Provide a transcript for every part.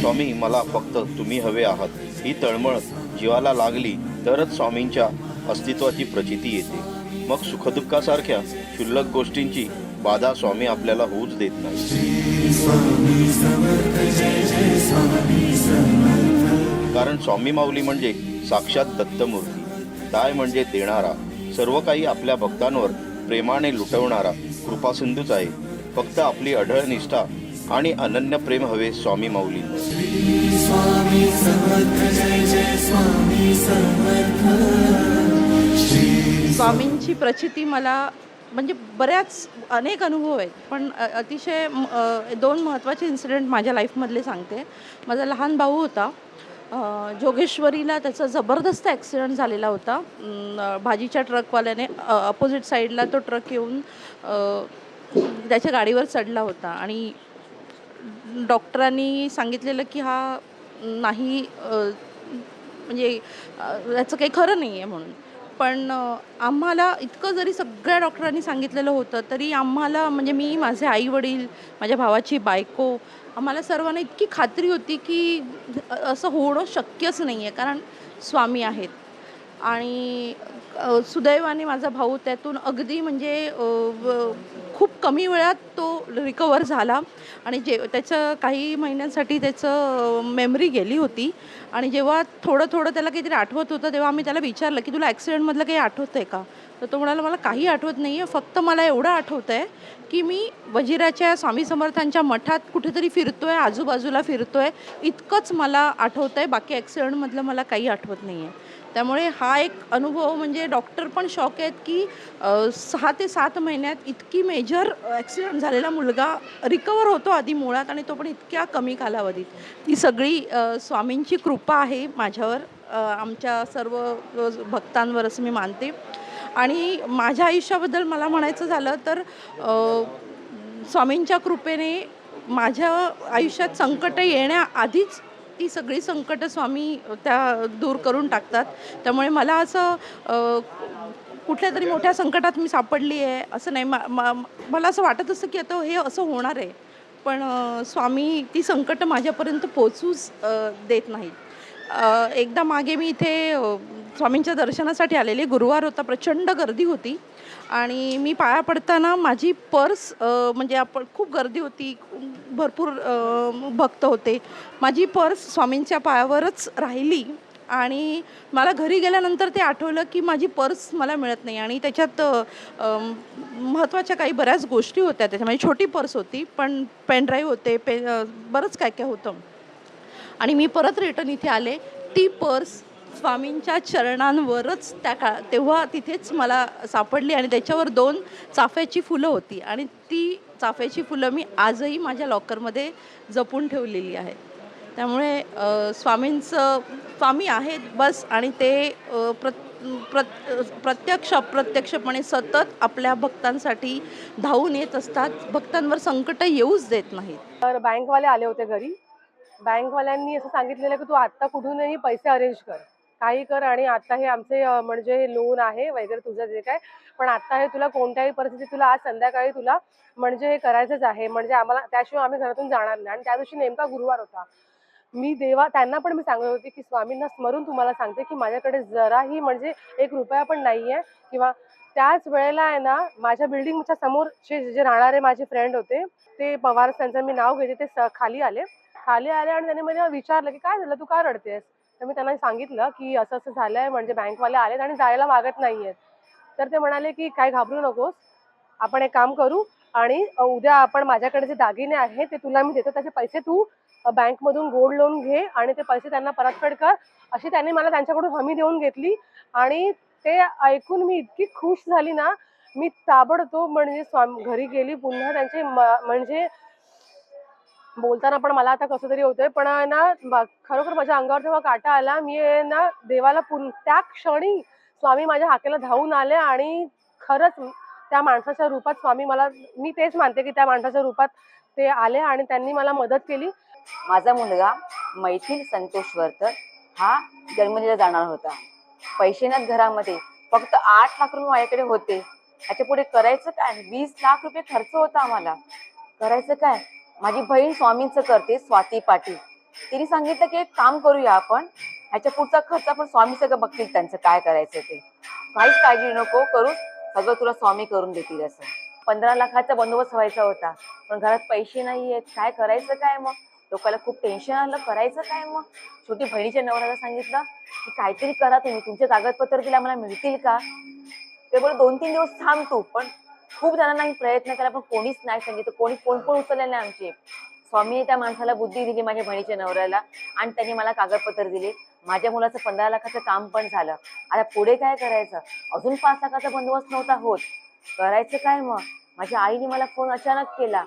स्वामी मला फक्त तुम्ही हवे आहात. ही तळमळ जीवाला लागली तरच स्वामींच्या अस्तित्वाची प्रचिती येते. मग सुखदुःखासारख्या क्षुल्लक गोष्टींची बाधा स्वामी आपल्याला होऊच देत नाही. कारण स्वामी माऊली म्हणजे साक्षात दत्तमूर्ती. दाय म्हणजे देणारा सर्व काही आपल्या भक्तांवर प्रेमाने लुटवणारा कृपासिंधूच आहे. फक्त आपली अढळ निष्ठा आणि अनन्य प्रेम हवे स्वामी माऊलींवर स्वामींची प्रचिती मला म्हणजे बऱ्याच अनेक अनुभव आहेत पण अतिशय दोन महत्त्वाचे इन्सिडेंट माझ्या लाईफमधले सांगते. माझा लहान भाऊ होता. जोगेश्वरीला त्याचा जबरदस्त ॲक्सिडेंट झालेला होता. भाजीच्या ट्रकवाल्याने अपोजिट साईडला तो ट्रक येऊन त्याच्या गाडीवर चढला होता आणि डॉक्टरांनी सांगितलेलं की हा नाही म्हणजे याचं काही खरं नाही आहे म्हणून. पण आम्हाला इतकं जरी सगळ्या डॉक्टरांनी सांगितलेलं होतं तरी आम्हाला म्हणजे मी माझे आई वडील माझ्या भावाची बायको आम्हाला सर्वांना इतकी खात्री होती की असं होणं शक्यच नाही आहे कारण स्वामी आहेत. आणि सुदैवाने माझा भाऊ त्यातून अगदी म्हणजे व- खूप कमी वेळात तो रिकवर झाला. आणि जे त्याचं काही महिन्यांसाठी त्याचं मेमरी गेली होती. आणि जेव्हा थोडं थोडं त्याला काहीतरी आठवत होतं तेव्हा आम्ही त्याला विचारलं की तुला ॲक्सिडेंटमधलं काही आठवतं आहे का? तर तो म्हणाला मला काही आठवत नाही आहे फक्त मला एवढं आठवतं आहे की मी वजिराच्या स्वामी समर्थांच्या मठात कुठेतरी फिरतो आहे आजूबाजूला फिरतो आहे इतकंच मला आठवतं आहे बाकी ॲक्सिडेंटमधलं मला काही आठवत नाही आहे त्यामुळे हा एक अनुभव म्हणजे डॉक्टर पण शॉक आहेत की सहा ते सात महिन्यात इतकी मेजर ॲक्सिडेंट झालेला मुलगा रिकवर होतो आधी मुळात आणि तो पण इतक्या कमी कालावधीत. ती सगळी स्वामींची कृपा आहे माझ्यावर आमच्या सर्व भक्तांवर असं मी मानते. आणि माझ्या आयुष्याबद्दल मला म्हणायचं झालं तर स्वामींच्या कृपेने माझ्या आयुष्यात संकट येण्याआधीच ती सगळी संकटं स्वामी त्या दूर करून टाकतात. त्यामुळे मला असं कुठल्या तरी मोठ्या संकटात मी सापडली आहे असं नाही. मा- मा- मला असं वाटत असतं की आता हे असं होणार आहे. पण स्वामी ती संकटं माझ्यापर्यंत पोचूच देत नाहीत. एकदा मागे मी इथे स्वामींच्या दर्शनासाठी आलेले. गुरुवार होता प्रचंड गर्दी होती. आणि मी पाया पडताना माझी पर्स म्हणजे आपण खूप गर्दी होती भरपूर भक्त होते. माझी पर्स स्वामींच्या पायावरच राहिली आणि मला घरी गेल्यानंतर ते आठवलं की माझी पर्स मला मिळत नाही. आणि त्याच्यात महत्त्वाच्या काही बऱ्याच गोष्टी होत्या त्याच्यामध्ये छोटी पर्स होती पण पेनड्राईव्ह होते पे बरंच काय काय होतं. आणि मी परत रिटर्न इथे आले. ती पर्स स्वामींच्या चरणांवरच त्या का तेव्हा तिथेच मला सापडली आणि त्याच्यावर दोन चाफ्याची फुलं होती. आणि ती चाफ्याची फुलं मी आजही माझ्या लॉकरमध्ये जपून ठेवलेली आहेत त्यामुळे स्वामींचं स्वामी आहेत बस आणि ते प्र प्र प्रत्यक्ष अप्रत्यक्षपणे सतत आपल्या भक्तांसाठी धावून येत असतात. भक्तांवर संकट येऊच देत नाहीत. तर बँकवाले आले होते घरी. बँकवाल्यांनी असं सांगितलेलं की तू आत्ता कुठूनही पैसे अरेंज कर. काही कर आणि आता हे आमचे म्हणजे म्हणजे लोन आहे वगैरे तुझं जे काय पण आता हे तुला कोणत्याही परिस्थितीत तुला आज संध्याकाळी तुला म्हणजे हे करायचंच आहे. म्हणजे आम्हाला त्याशिवाय आम्ही घरातून जाणार नाही. आणि त्या दिवशी नेमका गुरुवार होता. मी देवा त्यांना पण मी सांगत होते की स्वामींना स्मरून तुम्हाला सांगते की माझ्याकडे जराही म्हणजे एक रुपया पण नाही आहे किंवा त्याच वेळेला आहे ना माझ्या बिल्डिंगच्या समोरचे जे राहणारे माझे फ्रेंड होते ते पवार त्यांचं मी नाव घेते ते स- खाली आले. खाली आले आणि त्यांनी मला विचारलं की काय झालं? तू का रडतेस? तर मी त्यांना सांगितलं की असं असं झालंय म्हणजे बँकवाले आलेत आणि जायला मागत नाहीयेत. तर ते म्हणाले की काय घाबरू नकोस. आपण एक काम करू आणि उद्या आपण माझ्याकडे जे दागिने आहेत ते तुला मी देतो. त्याचे पैसे तू बँकमधून गोल्ड लोन घे आणि ते पैसे त्यांना परतफेड कर. अशी त्यांनी मला त्यांच्याकडून हमी देऊन घेतली आणि ते ऐकून मी इतकी खुश झाली ना मी ताबडतोब म्हणजे स्वामी घरी गेली. पुन्हा त्यांचे म्हणजे बोलताना पण मला आता कसं तरी होतंय पण ना खरोखर माझ्या अंगावर जेव्हा काटा आला मी ना देवाला पुन त्या क्षणी स्वामी माझ्या हाकेला धावून आले आणि खरंच त्या माणसाच्या रूपात स्वामी मला मी तेच मानते की त्या माणसाच्या रूपात ते आले आणि त्यांनी मला मदत केली. माझा मुलगा मैथिल संतोष वर्तर हा जर्मनीला जाणार होता. पैसे नाहीत घरामध्ये फक्त आठ लाख रुपये माझ्याकडे होते. ह्याच्या पुढे करायचं काय? वीस लाख रुपये खर्च होता आम्हाला. करायचं काय? माझी बहीण स्वामींचं करते स्वाती पाटील. तिने सांगितलं की एक काम करूया आपण ह्याच्या पुढचा खर्च आपण स्वामी सगळं बघतील त्यांचं काय करायचं ते. काहीच काळजी नको करू सगळं तुला स्वामी करून देतील असं. पंधरा लाखाचा बंदोबस्त व्हायचा होता पण घरात पैसे नाही आहेत काय करायचं काय मग? लोकांना खूप टेन्शन आलं करायचं काय मग? छोटी बहिणीच्या नवऱ्याला सांगितलं की काहीतरी करा तुम्ही तुमचे कागदपत्र तिला मला मिळतील का? ते बोल दोन तीन दिवस थांब तू पण खूप जणांना मी प्रयत्न केला पण कोणीच नाही सांगितलं. कोणी कोण कोण उचलले नाही आमचे. स्वामीने त्या माणसाला बुद्धी दिली माझ्या बहिणीच्या नवऱ्याला आणि त्यांनी मला कागदपत्र दिले. माझ्या मुलाचं पंधरा लाखाचं काम पण झालं. आता पुढे काय करायचं? अजून पाच लाखाचा बंदोबस्त नव्हता होत. करायचं काय मग? माझ्या आईने मला फोन अचानक केला.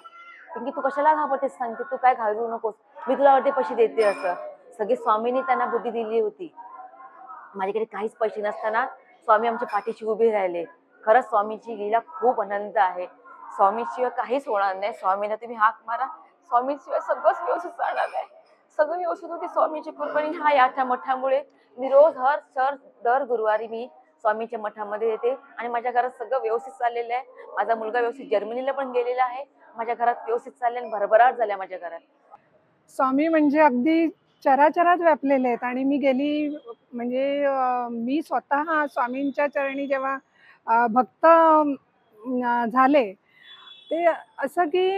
की तू कशाला घाबरतेस? सांगते. तू काय घालू नकोस. मी तुला वरती पैसे देते असं. सगळे स्वामीने त्यांना बुद्धी दिली होती. माझ्याकडे काहीच पैसे नसताना स्वामी आमच्या पाठीशी उभे राहिले. खरंच स्वामीची लीला खूप अनंत आहे. स्वामीशिवाय काहीच होणार नाही. स्वामीला तुम्ही हाक मारा. स्वामीशिवाय सगळंच व्यवस्थित चालणार आहे सगळं व्यवस्थित होते स्वामीची कृपेने. हा याच्या मठामुळे मी रोज हर सर दर गुरुवारी मी स्वामीच्या मठामध्ये येते. आणि माझ्या घरात सगळं व्यवस्थित चाललेलं आहे. माझा मुलगा व्यवस्थित जर्मनीला पण गेलेला आहे. माझ्या घरात व्यवस्थित चालले आणि भरभराट झाल्या माझ्या घरात. स्वामी म्हणजे अगदी चराचरात व्यापलेले आहेत. आणि मी गेली म्हणजे मी स्वतः स्वामींच्या चरणी जेव्हा भक्त झाले. ते असं की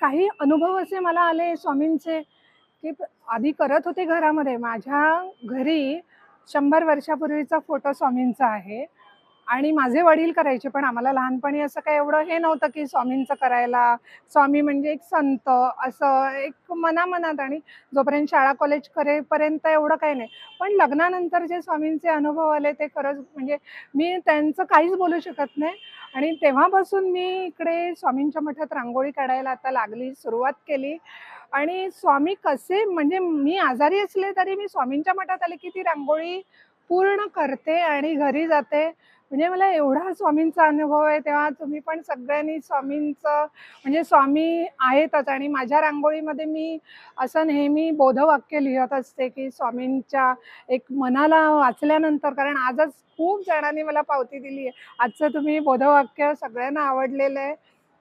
काही अनुभव असे मला आले स्वामींचे की आधी करत होते घरामध्ये. माझ्या घरी शंभर वर्षापूर्वीचा फोटो स्वामींचा आहे. आणि माझे वडील करायचे पण आम्हाला लहानपणी असं काय एवढं हे नव्हतं की स्वामींचं करायला. स्वामी म्हणजे एक संत असं एक मनामनात आणि जोपर्यंत शाळा कॉलेज करेपर्यंत एवढं काही नाही. पण लग्नानंतर जे स्वामींचे अनुभव आले ते खरंच म्हणजे मी त्यांचं काहीच बोलू शकत नाही. आणि तेव्हापासून मी इकडे स्वामींच्या मठात रांगोळी काढायला आता लागली सुरुवात केली. आणि स्वामी कसे म्हणजे मी आजारी असले तरी मी स्वामींच्या मठात आले की ती रांगोळी पूर्ण करते आणि घरी जाते. म्हणजे मला एवढा स्वामींचा अनुभव आहे तेव्हा तुम्ही पण सगळ्यांनी स्वामींचं म्हणजे स्वामी आहेतच आणि माझ्या रांगोळीमध्ये मी असं नेहमी बोधवाक्य लिहत असते की स्वामींच्या एक मनाला वाचल्यानंतर कारण आजच खूप जणांनी मला पावती दिली आहे. आजचं तुम्ही बोधवाक्य सगळ्यांना आवडलेलं आहे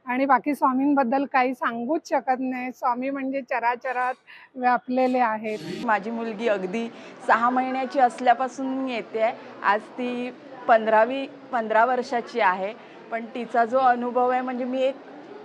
आणि बाकी स्वामींबद्दल काही सांगूच शकत नाही. स्वामी म्हणजे चराचरात व्यापलेले आहेत. माझी मुलगी अगदी सहा महिन्याची असल्यापासून मी येते आहे. आज ती पंधरावी पंधरा वर्षाची आहे पण तिचा जो अनुभव आहे म्हणजे मी एक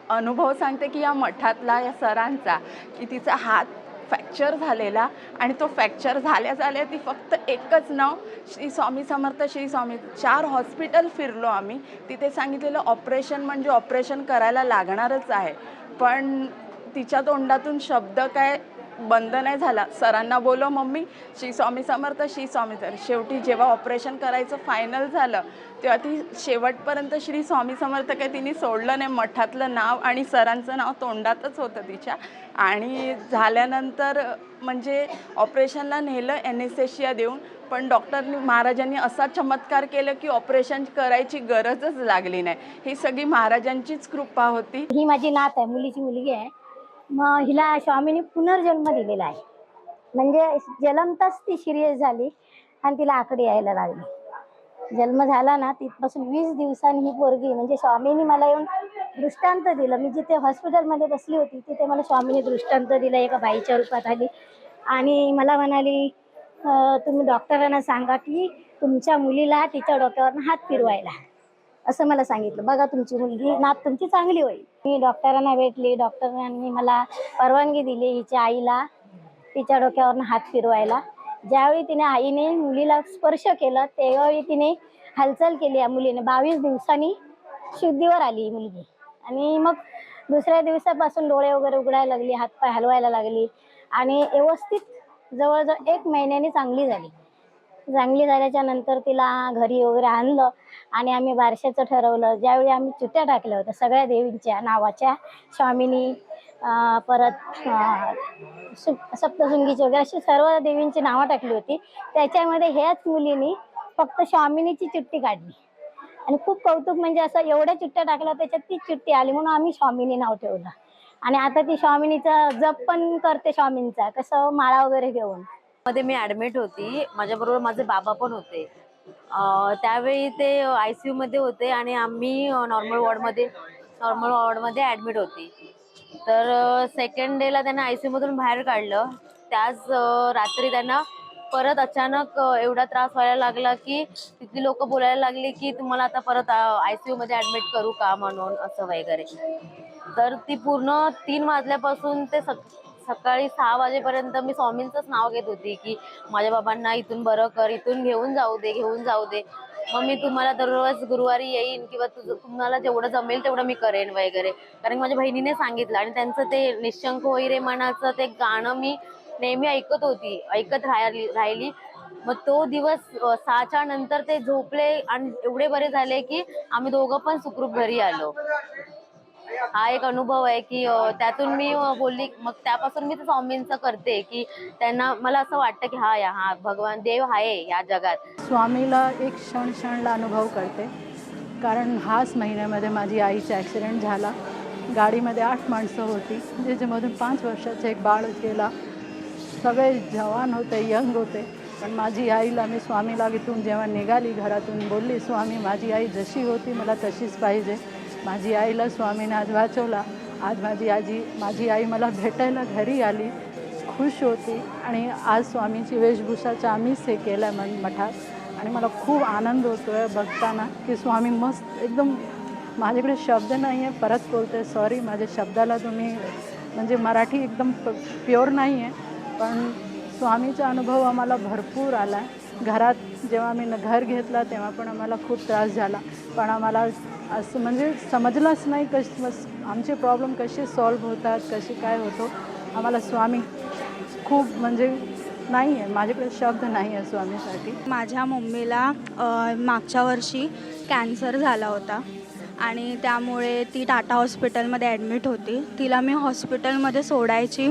अनुभव सांगते की या मठातला या सरांचा की तिचा हात फ्रॅक्चर झालेला आणि तो फ्रॅक्चर झाल्या झाल्या ती फक्त एकच नाव श्री स्वामी समर्थ श्री स्वामी चार हॉस्पिटल फिरलो आम्ही. तिथे सांगितलेलं ऑपरेशन म्हणजे ऑपरेशन करायला लागणारच आहे. पण तिच्या तोंडातून शब्द काय बंद नाही झाला. सरांना बोलो मम्मी. श्री स्वामी समर्थ श्री स्वामी तर शेवटी जेव्हा ऑपरेशन करायचं फायनल झालं तेव्हा ती शेवटपर्यंत श्री स्वामी समर्थ काय तिने सोडलं नाही. मठातलं नाव आणि सरांचं नाव तोंडातच होतं तिच्या. आणि झाल्यानंतर म्हणजे ऑपरेशनला नेलं एनेस्थेशिया देऊन. पण डॉक्टरनी महाराजांनी असा चमत्कार केलं की ऑपरेशन करायची गरजच लागली नाही. ही सगळी महाराजांचीच कृपा होती. ही माझी नात आहे मुलीची मुलगी आहे. मग हिला स्वामीने पुनर्जन्म दिलेला आहे. म्हणजे जलमताच ती सिरियस झाली आणि तिला आकडे यायला लागली. जन्म झाला ना तिथपासून वीस दिवसांनी ही पोरगी म्हणजे स्वामींनी मला येऊन दृष्टांत दिलं. मी जिथे हॉस्पिटलमध्ये बसली होती तिथे मला स्वामीने दृष्टांत दिलं एका बाईच्या रूपात आली. आणि मला म्हणाली तुम्ही डॉक्टरांना सांगा की तुमच्या मुलीला तिच्या डोक्यावरनं हात फिरवायला. असं मला सांगितलं. बघा तुमची मुलगी नात तुमची चांगली होईल. मी डॉक्टरांना भेटली. डॉक्टरांनी मला परवानगी दिली हिच्या आईला तिच्या डोक्यावरनं हात फिरवायला. ज्यावेळी तिने आईने मुलीला स्पर्श केला त्यावेळी तिने हालचाल केली या मुलीने. बावीस दिवसांनी शुद्धीवर आली ही मुलगी. आणि मग दुसऱ्या दिवसापासून डोळे वगैरे उघडायला लागली हातपाय हलवायला लागली. आणि व्यवस्थित जवळजवळ एक महिन्याने चांगली झाली. चांगली झाल्याच्यानंतर तिला घरी वगैरे आणलं आणि आम्ही बारशाचं ठरवलं. ज्यावेळी आम्ही चुट्या टाकल्या होत्या सगळ्या देवींच्या नावाच्या स्वामिनी परत सु- सप्तशृंगीची वगैरे अशी सर्व देवींची नावं टाकली होती. त्याच्यामध्ये ह्याच मुलीनी फक्त स्वामिनीची चुट्टी काढली. आणि खूप कौतुक म्हणजे असं एवढ्या चुट्ट्या टाकल्या त्याच्यात ती चुट्टी आली म्हणून आम्ही स्वामिनी नाव ठेवलं. आणि आता ती स्वामिनीचा जप पण करते स्वामींचा कसं माळा वगैरे घेऊन. मध्ये मी ऍडमिट होती. माझ्याबरोबर माझे बाबा पण होते. त्यावेळी ते आय सी मध्ये होते आणि आम्ही नॉर्मल वॉर्डमध्ये नॉर्मल वॉर्डमध्ये ॲडमिट होती. तर सेकंड डेला त्यांना आय सी मधून बाहेर काढलं. त्याच रात्री त्यांना परत अचानक एवढा त्रास व्हायला लागला की तिथली लोक बोलायला लागली की तुम्हाला आता परत आय सी मध्ये ॲडमिट करू का म्हणून असं वगैरे. तर ती पूर्ण तीन वाजल्यापासून ते सक सकाळी सहा वाजेपर्यंत मी स्वामींचंच नाव घेत होती की माझ्या बाबांना इथून बरं कर इथून घेऊन जाऊ दे घेऊन जाऊ दे. मग मी तुम्हाला दररोज गुरुवारी येईन किंवा तुझं तुम्हाला जेवढं जमेल तेवढं मी करेन वगैरे. कारण की माझ्या बहिणीने सांगितलं आणि त्यांचं ते निशंक होई रे मनाचं ते गाणं मी नेहमी ऐकत होती ऐकत राहिली राहिली. मग तो दिवस सहाच्या नंतर ते झोपले आणि एवढे बरे झाले की आम्ही दोघं पण सुखरूप घरी आलो. हा एक अनुभव आहे की त्यातून मी बोलली मग त्यापासून मी ते स्वामींचं करते की त्यांना मला असं वाटतं की हा या हा भगवान देव आहे या जगात. स्वामीला एक क्षण क्षणला अनुभव करते. कारण हाच महिन्यामध्ये माझी आईचा ॲक्सिडेंट झाला. गाडीमध्ये आठ माणसं होती. ज्याच्यामधून पाच वर्षाचा एक बाळ गेला. सगळे जवान होते यंग होते. पण माझी आईला मी स्वामीला इथून जेव्हा निघाली घरातून बोलली स्वामी माझी आई जशी होती मला तशीच पाहिजे. माझी आईला स्वामीने आज वाचवला. आज माझी आजी माझी आई मला भेटायला घरी आली. खुश होती आणि आज स्वामीची वेशभूषाचा आम्हीच हे केलं आहे मन मठात. आणि मला खूप आनंद होतो आहे बघताना की स्वामी मस्त एकदम माझ्याकडे शब्द नाही आहे परत बोलते सॉरी माझ्या शब्दाला तुम्ही म्हणजे मराठी एकदम प्युअर नाही आहे पण स्वामीचा अनुभव आम्हाला भरपूर आला. आहे घरात जेव्हा आम्ही न- घर घेतला तेव्हा पण आम्हाला खूप त्रास झाला. पण आम्हाला असं म्हणजे समजलंच नाही कश आमचे प्रॉब्लेम कसे सॉल्व होतात कसे काय होतो. आम्हाला स्वामी खूप म्हणजे नाही आहे माझ्याकडे शब्द नाही आहे स्वामीसाठी. माझ्या मम्मीला मागच्या वर्षी कॅन्सर झाला होता. आणि त्यामुळे ती टाटा हॉस्पिटलमध्ये ॲडमिट होती. तिला मी हॉस्पिटलमध्ये सोडायची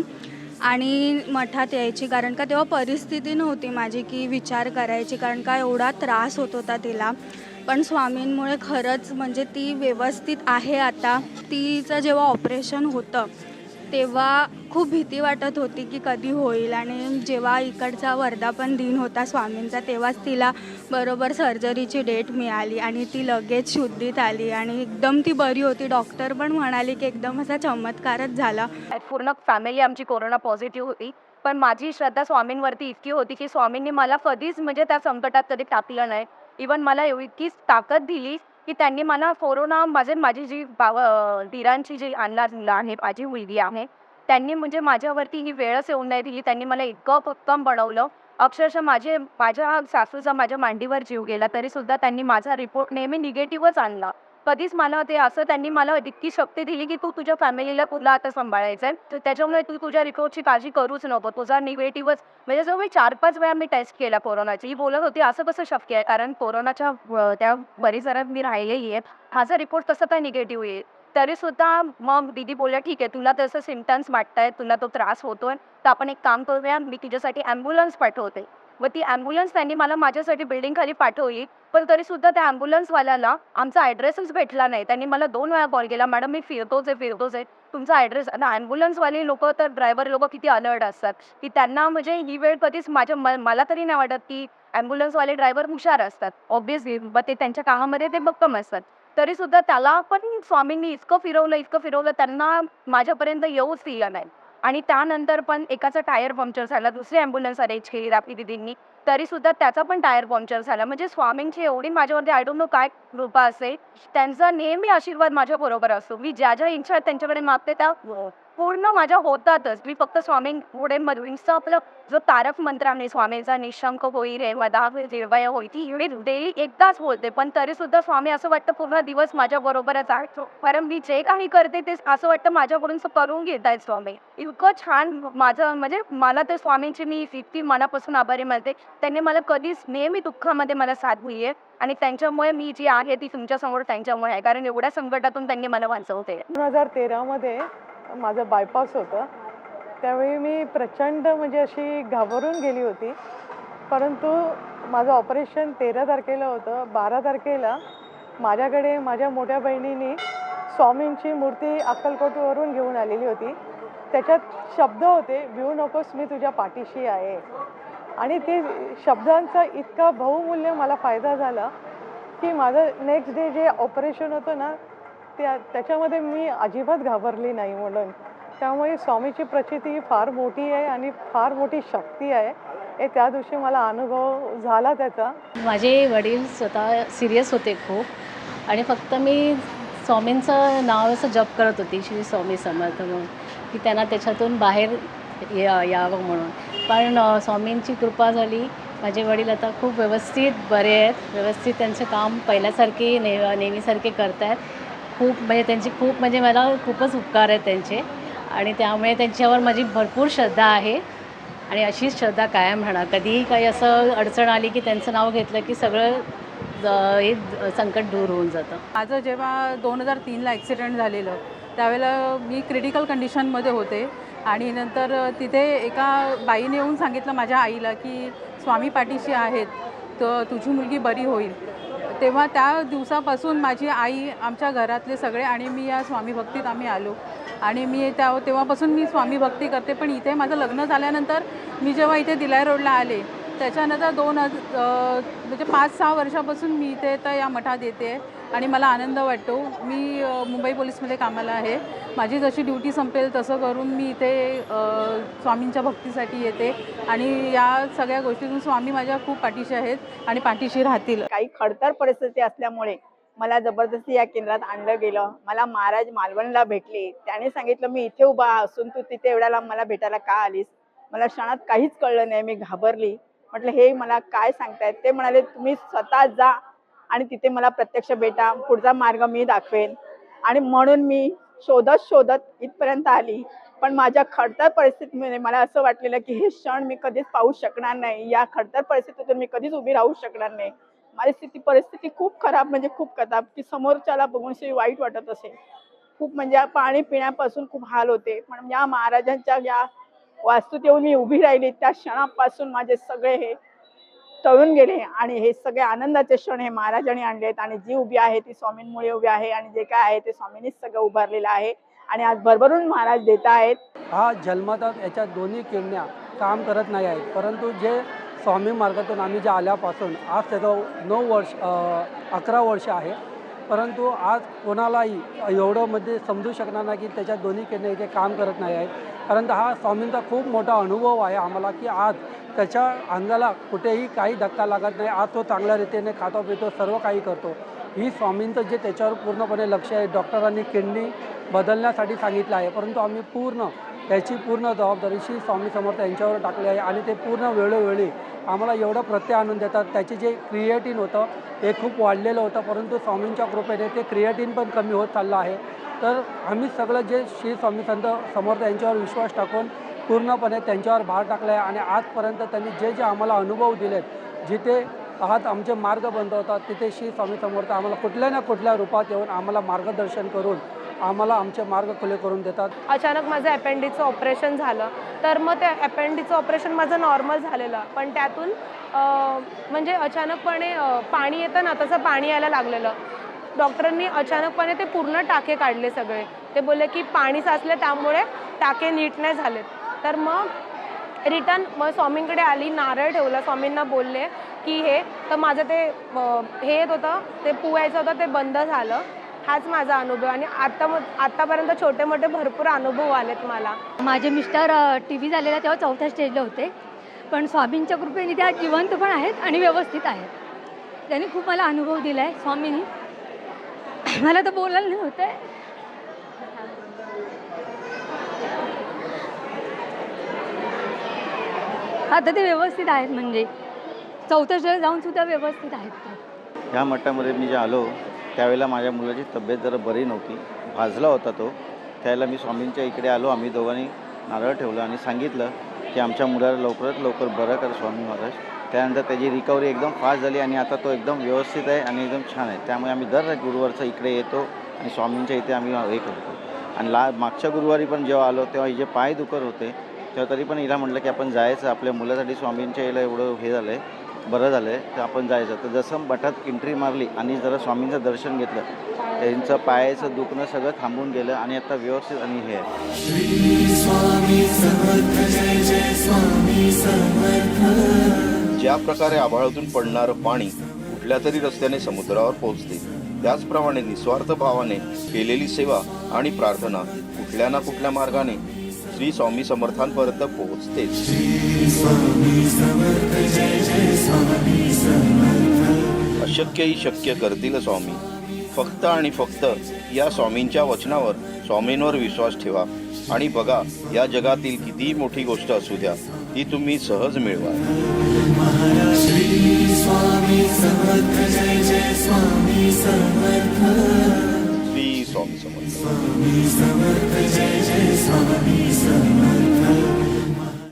आणि मठात यायची कारण का तेव्हा परिस्थिती नव्हती माझी की विचार करायची कारण का एवढा त्रास होत होता तिला. पण स्वामींमुळे खरंच म्हणजे ती व्यवस्थित आहे आता. तिचं जेव्हा ऑपरेशन होतं तेव्हा खूप भीती वाटत होती की कधी होईल. आणि जेव्हा इकडचा वर्धापन दिन होता स्वामींचा तेव्हाच तिला बरोबर सर्जरीची डेट मिळाली आणि ती लगेच शुद्धीत आली. आणि एकदम ती बरी होती. डॉक्टर पण म्हणाली की एकदम असा चमत्कारच झाला. पूर्ण फॅमिली आमची कोरोना पॉझिटिव्ह होती. पण माझी श्रद्धा स्वामींवरती इतकी होती की स्वामींनी मला कधीच म्हणजे त्या संकटात कधी टाकलं नाही. इवन मला इतकीच ताकद दिली की त्यांनी मला कोरोना माझे माझी जी बाव दिरांची जी आणला आहे माझी मुलगी आहे त्यांनी म्हणजे माझ्यावरती ही वेळच येऊन नाही दिली. त्यांनी मला इतकं भक्कम बनवलं. अक्षरशः माझे माझ्या सासूचा माझ्या मांडीवर जीव गेला. तरी सुद्धा त्यांनी माझा रिपोर्ट नेहमी निगेटिव्हच आणला. कधीच मला ते असं त्यांनी मला इतकी शक्ती दिली की तू तुझ्या फॅमिलीला तुला आता सांभाळायचं आहे तर त्याच्यामुळे तू तुझ्या रिपोर्टची काळजी करूच नको. तुझा निगेटिव्हच म्हणजे जवळ मी चार पाच वेळा मी टेस्ट केला कोरोनाची. ही बोलत होती असं कसं शक्य आहे? कारण कोरोनाच्या त्या परिसरात मी राहिलेली आहे. माझा रिपोर्ट कसं काय निगेटिव्ह येईल. तरी सुद्धा मग दीदी बोलल्या ठीक आहे तुला तसं सिम्टम्स वाटतायत तुला तो त्रास होतोय. तर आपण एक काम करूया मी तुझ्यासाठी ॲम्ब्युलन्स पाठवते. व ती ॲम्ब्युलन्स त्यांनी मला माझ्यासाठी बिल्डिंगखाली पाठवली. पण तरीसुद्धा त्या ॲम्ब्युलन्सवाल्याला आमचा ॲड्रेसच भेटला नाही. त्यांनी मला दोन वेळा कॉल केला मॅडम मी फिरतोच आहे फिरतोच आहे. तुमचा ॲड्रेस आता ॲम्ब्युलन्सवाले लोक तर ड्रायव्हर लोक किती अलर्ट असतात. की त्यांना म्हणजे ही वेळ कधीच माझ्या मला तरी नाही वाटत की ॲम्ब्युलन्सवाले ड्रायव्हर हुशार असतात. ऑब्विसली मग ते त्यांच्या कामामध्ये ते भक्कम असतात. तरी सुद्धा त्याला पण स्वामींनी इतकं फिरवलं इतकं फिरवलं त्यांना माझ्यापर्यंत येऊच दिलं नाही. आणि त्यानंतर पण एकाचा टायर पंक्चर झाला दुसरी ॲम्ब्युलन्स अरेंज केली रापी दिदींनी. तरी सुद्धा त्याचा पण टायर पंक्चर झाला. म्हणजे स्वामींची एवढी माझ्यावरती आय डोंट नो काय कृपा असेल. त्यांचा नेहमी आशीर्वाद माझ्या बरोबर असतो. मी ज्या ज्या इच्छा त्यांच्याकडे मागते त्या पूर्ण माझ्या होतातच. मी फक्त स्वामी पुढे मधुईंचं आपलं जो तारक मंत्र आम्ही म्हणजे स्वामींचा निशंक होई रे वदा निर्भय होई ती एवढी डेली एकदाच बोलते. पण तरी सुद्धा स्वामी असं वाटतं पूर्ण दिवस माझ्या बरोबरच आहे. कारण मी जे काही करते ते असं वाटतं माझ्याकडून करून घेत आहेत स्वामी. इतकं छान माझं म्हणजे मला ते स्वामींची मी इतकी मनापासून आभारी मानते. त्यांनी मला कधीच नेहमी दुःखामध्ये मला साथ दिली आहे. आणि त्यांच्यामुळे मी जी आहे ती तुमच्यासमोर त्यांच्यामुळे आहे. कारण एवढ्या संकटातून त्यांनी मला वाचवते. दोन हजार तेरामध्ये माझं बायपास होतं. त्यावेळी मी प्रचंड म्हणजे अशी घाबरून गेली होती. परंतु माझं ऑपरेशन तेरा तारखेला होतं. बारा तारखेला माझ्याकडे माझ्या मोठ्या बहिणीनी स्वामींची मूर्ती अक्कलकोटवरून घेऊन आलेली होती. त्याच्यात शब्द होते भिऊ नकोस मी तुझ्या पाठीशी आहे. आणि ते शब्दांचा इतका बहुमूल्य मला फायदा झाला की माझं नेक्स्ट डे जे ऑपरेशन होतं ना त्या त्याच्यामध्ये मी अजिबात घाबरली नाही म्हणून. त्यामुळे स्वामीची प्रचिती ही फार मोठी आहे आणि फार मोठी शक्ती आहे. हे त्या दिवशी मला अनुभव झाला त्याचा. माझे वडील स्वतः सिरियस होते खूप. आणि फक्त मी स्वामींचं नाव असं जप करत होती श्री स्वामी समर्थ म्हणून की त्यांना त्याच्यातून बाहेर या यावं म्हणून. पण स्वामींची कृपा झाली. माझे वडील आता खूप व्यवस्थित बरे आहेत. व्यवस्थित त्यांचं काम पहिल्यासारखे ने नेहमीसारखे करत आहेत खूप म्हणजे त्यांची खूप म्हणजे मला खूपच उपकार आहेत त्यांचे. आणि त्यामुळे त्यांच्यावर माझी भरपूर श्रद्धा आहे. आणि अशीच श्रद्धा कायम राहणार. कधीही काही असं अडचण आली की त्यांचं नाव घेतलं की सगळं ज- हे संकट दूर होऊन जातं. माझं जेव्हा दोन हजार तीनला ॲक्सिडेंट झालेलं त्यावेळेला मी क्रिटिकल कंडिशनमध्ये होते. आणि नंतर तिथे एका बाईने येऊन सांगितलं माझ्या आईला की स्वामी पाठीशी आहेत तर तुझी मुलगी बरी होईल. तेव्हा त्या दिवसापासून माझी आई आमच्या घरातले सगळे आणि मी या स्वामी भक्तीत आम्ही आलो. आणि मी त्या तेव्हापासून मी स्वामी भक्ती करते पण इथे माझं लग्न झाल्यानंतर मी जेव्हा इथे दिलाय रोडला आले त्याच्यानंतर दोन म्हणजे पाच सहा वर्षापासून मी इथे तर या मठात येते. आणि मला आनंद वाटतो. मी मुंबई पोलीसमध्ये कामाला आहे. माझी जशी ड्युटी संपेल तसं करून मी इथे स्वामींच्या भक्तीसाठी येते. आणि या सगळ्या गोष्टीतून स्वामी माझ्या खूप पाठीशी आहेत आणि पाठीशी राहतील. काही खडतर परिस्थिती असल्यामुळे मला जबरदस्ती या केंद्रात आणलं गेलं. मला महाराज मालवणला भेटले. त्याने सांगितलं मी इथे उभा असून तू तिथे एवढ्याला मला भेटायला का आलीस? मला क्षणात काहीच कळलं नाही. मी घाबरली. म्हटलं हे मला काय सांगतायत? ते म्हणाले तुम्ही स्वतः जा. आणि तिथे मला प्रत्यक्ष भेटा पुढचा मार्ग मी दाखवेन. आणि म्हणून मी शोधत शोधत इथपर्यंत आली. पण माझ्या खडतर परिस्थितीमध्ये मला असं वाटलेलं की हे क्षण मी कधीच पाहू शकणार नाही. या खडतर परिस्थितीतून मी कधीच उभी राहू शकणार नाही. माझी स्थिती परिस्थिती खूप खराब म्हणजे खूप खराब. की समोरच्याला बघून वाईट वाटत असेल खूप म्हणजे पाणी पिण्यापासून खूप हाल होते. पण या महाराजांच्या या वास्तूत येऊन मी उभी राहिली त्या क्षणापासून माझे सगळे हे टळून गेले आणि हे सगळे आनंदाचे क्षण हे महाराजांनी आणलेत आणि जी उभी आहे ती स्वामींमुळे उभी आहे आणि जे काय आहे ते स्वामींनीच सगळं उभारलेलं आहे. आणि आज भरभरून महाराज देत आहेत. हा जन्मतात याच्या दोन्ही किरण्या काम करत नाही आहेत. परंतु जे स्वामी मार्गातून आम्ही जे आल्यापासून आज त्याचं नऊ वर्ष अकरा वर्ष आहे. परंतु आज कोणालाही एवढं मध्ये समजू शकणार नाही की त्याच्या दोन्ही किरण्या इथे काम करत नाही आहेत. कारण हा स्वामींचा खूप मोठा अनुभव आहे आम्हाला की आज त्याच्या अंगाला कुठेही काही धक्का लागत नाही. आज तो चांगल्या रीतीने खातो पितो सर्व काही करतो. ही स्वामींचं जे त्याच्यावर पूर्णपणे लक्ष आहे डॉक्टरांनी किडनी बदलण्यासाठी सांगितलं आहे. परंतु आम्ही पूर्ण त्याची पूर्ण जबाबदारी श्री स्वामी समर्थ यांच्यावर टाकली आहे आणि ते पूर्ण वेळोवेळी आम्हाला एवढं प्रत्यय आणून देतात. त्याचे जे क्रिएटिन होतं ते खूप वाढलेलं होतं परंतु स्वामींच्या कृपेने ते क्रिएटिन पण कमी होत चाललं आहे. तर आम्ही सगळं जे श्री स्वामी संत समर्थ यांच्यावर विश्वास टाकून पूर्णपणे त्यांच्यावर भार टाकला आहे आणि आजपर्यंत त्यांनी जे जे आम्हाला अनुभव दिलेत जिथे आज आमचे मार्ग बंद होतात तिथे श्री स्वामी समर्थ आम्हाला कुठल्या ना कुठल्या रूपात येऊन आम्हाला मार्गदर्शन करून आम्हाला आमचे मार्ग खुले करून देतात. अचानक माझं अपेंडिकचं ऑपरेशन झालं. तर मग त्या अपेंडिकचं ऑपरेशन माझं नॉर्मल झालेलं. पण त्यातून म्हणजे अचानकपणे पाणी येतं ना तसं पाणी यायला लागलेलं. डॉक्टरांनी अचानकपणे ते पूर्ण टाके काढले सगळे. ते बोलले की पाणी साचले त्यामुळे टाके नीट नाही झालेत. तर मग रिटर्न मग स्वामींकडे आली नारळ ठेवला. स्वामींना बोलले की हे तर माझं ते हे येत होतं ते पुवायचं होतं ते बंद झालं. हाच माझा अनुभव आणि आता मग आतापर्यंत छोटे मोठे भरपूर अनुभव आलेत मला. माझे मिस्टर टी व्ही झालेला तेव्हा चौथ्या स्टेजला होते. पण स्वामींच्या कृपेने त्या जिवंत पण आहेत आणि व्यवस्थित आहेत. त्यांनी खूप मला अनुभव दिला आहे स्वामींनी. मला तर बोलायला नाही होत आहे आता ते व्यवस्थित आहेत म्हणजे. चौथ्या स्टेजला जाऊन सुद्धा व्यवस्थित आहेत ते. ह्या मठामध्ये मी जे आलो त्यावेळेला माझ्या मुलाची तब्येत जरा बरी नव्हती. भाजला होता तो. त्यावेळेला मी स्वामींच्या इकडे आलो. आम्ही दोघांनी नारळ ठेवलं आणि सांगितलं की आमच्या मुलाला लवकरात लवकर बरं कर स्वामी महाराज. त्यानंतर त्याची रिकव्हरी एकदम फास्ट झाली आणि आता तो एकदम व्यवस्थित आहे आणि एकदम छान आहे. त्यामुळे आम्ही दर गुरुवारचं इकडे येतो आणि स्वामींच्या इथे आम्ही हे करतो. आणि ला मागच्या गुरुवारी पण जेव्हा आलो तेव्हा हिचे पाय दुखत होते तेव्हा तरी पण हिला म्हटलं की आपण जायचं. आपल्या मुलासाठी स्वामींच्या याला एवढं हे झालं आहे बरं झालं आहे तर आपण जायचं. तर जसं मठात एंट्री मारली आणि जरा स्वामींचं दर्शन घेतलं त्यांचं पायाचं दुखणं सगळं थांबून गेलं आणि आता व्यवस्थित आणि हे आहे. ज्या प्रकारे आभाळातून पडणारं पाणी कुठल्या तरी रस्त्याने समुद्रावर पोहोचते त्याचप्रमाणे निस्वार्थ भावाने केलेली सेवा आणि प्रार्थना कुठल्या ना कुठल्या मार्गाने श्री स्वामी समर्थांपर्यंत पोहोचतेच. अशक्यही शक्य करतील स्वामी. फक्त आणि फक्त या स्वामींच्या वचनावर स्वामींवर विश्वास ठेवा. आणि बघा या जगातील किती मोठी गोष्ट असू द्या ती तुम्ही सहज मिळवा श्री स्वामी समर्थ.